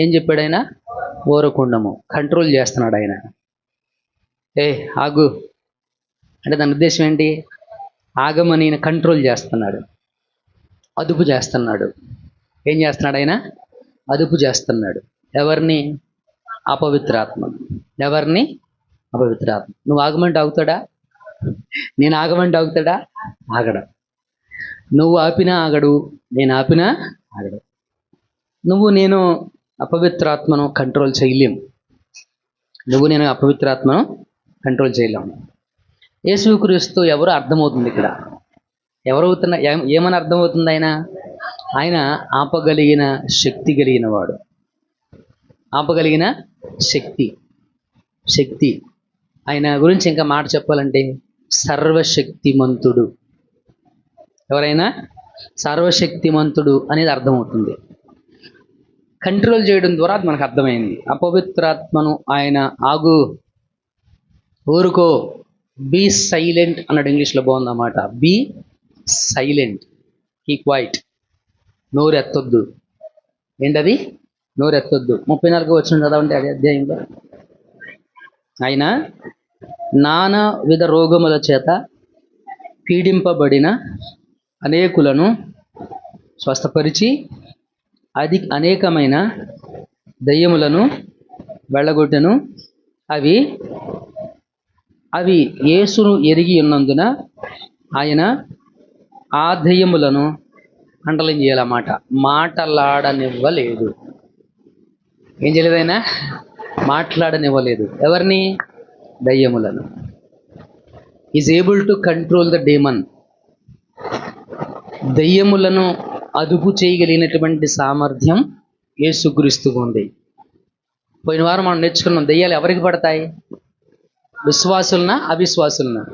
ఏం చెప్పాడు ఆయన? ఓరకుండము. కంట్రోల్ చేస్తున్నాడు ఆయన. ఏ ఆగు. అంటే దాని ఉద్దేశం ఏంటి? ఆగమని ఈయన కంట్రోల్ చేస్తున్నాడు. అదుపు చేస్తున్నాడు. ఏం చేస్తున్నాడు ఆయన? అదుపు చేస్తున్నాడు. ఎవరిని? అపవిత్రాత్మ ఎవరిని? అపవిత్రాత్మ నువ్వు ఆగమంటే ఆగుతాడా? నేను ఆగమంటే ఆగుతాడా? ఆగడం. నువ్వు ఆపినా ఆగడు. నేను ఆపినా ఆగడు. నువ్వు నేను అపవిత్రాత్మను కంట్రోల్ చేయలేము నువ్వు నేను అపవిత్రాత్మను కంట్రోల్ చేయలేము యేసుక్రీస్తు ఎవరు అర్థమవుతుంది ఇక్కడ? ఎవరవుతున్న ఏమని అర్థమవుతుంది ఆయన? ఆయన ఆపగలిగిన శక్తి కలిగిన వాడు ఆపగలిగిన శక్తి శక్తి. ఆయన గురించి ఇంకా మాట చెప్పాలంటే సర్వశక్తిమంతుడు. ఎవరైనా సర్వశక్తిమంతుడు అనేది అర్థమవుతుంది. కంట్రోల్ చేయడం ద్వారా అది మనకు అర్థమైంది. అపవిత్రాత్మను ఆయన ఆగు ఊరుకో బీ సైలెంట్ అన్నాడు ఇంగ్లీష్లో బాగుందన్నమాట. బీ సైలెంట్ హీ క్వైట్ నోరు ఎత్తొద్దు ఏంటది? నోరు ఎత్తొద్దు ముప్పై నాలుగు వచ్చిన చదవండి అదే అధ్యాయంలో. ఆయన నానా విధ రోగముల చేత పీడింపబడిన అనేకులను స్వస్థపరిచి అది అనేకమైన దయ్యములను వెళ్ళగొట్టెను. అవి అవి యేసును ఎరిగి ఉన్నందున ఆయన ఆ దయ్యములను అండలం చేయాలన్నమాట. మాటలాడనివ్వలేదు. ఏం చేయలేదైనా మాట్లాడనివ్వలేదు. ఎవరిని? దయ్యములను. Is able to control the demon దయ్యములను అదుపు చేయగలిగినటువంటి సామర్థ్యం యేసుక్రీస్తుకు ఉంది. పోయిన వారం మనం నేర్చుకున్నాం దయ్యాలు ఎవరికి పడతాయి? విశ్వాసులనా అవిశ్వాసులనా?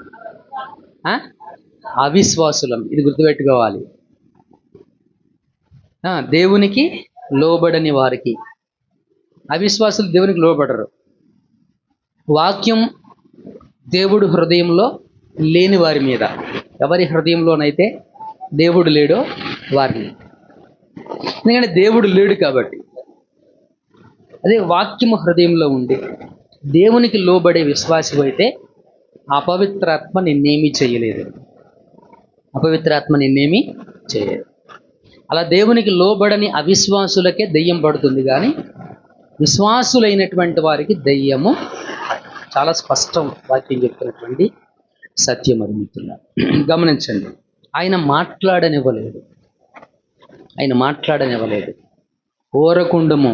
అవిశ్వాసులం ఇది గుర్తుపెట్టుకోవాలి. దేవునికి లోబడని వారికి. అవిశ్వాసులు దేవునికి లోబడరు. వాక్యం దేవుడు హృదయంలో లేని వారి మీద. ఎవరి హృదయంలోనైతే దేవుడు లేడో వారిని. ఎందుకంటే దేవుడు లేడు కాబట్టి. అదే వాక్యము హృదయంలో ఉండి దేవునికి లోబడే విశ్వాసం అయితే అపవిత్రాత్మ నిన్నేమీ చేయలేదు. అపవిత్రాత్మ నిన్నేమీ చేయలేదు. అలా దేవునికి లోబడని అవిశ్వాసులకే దెయ్యం పడుతుంది కానీ విశ్వాసులైనటువంటి వారికి దెయ్యము చాలా స్పష్టం వాక్యం చెప్తున్నటువంటి సత్యం అది మిత్రుల గమనించండి. ఆయన మాట్లాడనివ్వలేదు. ఆయన మాట్లాడనివ్వలేదు. కోరకుండము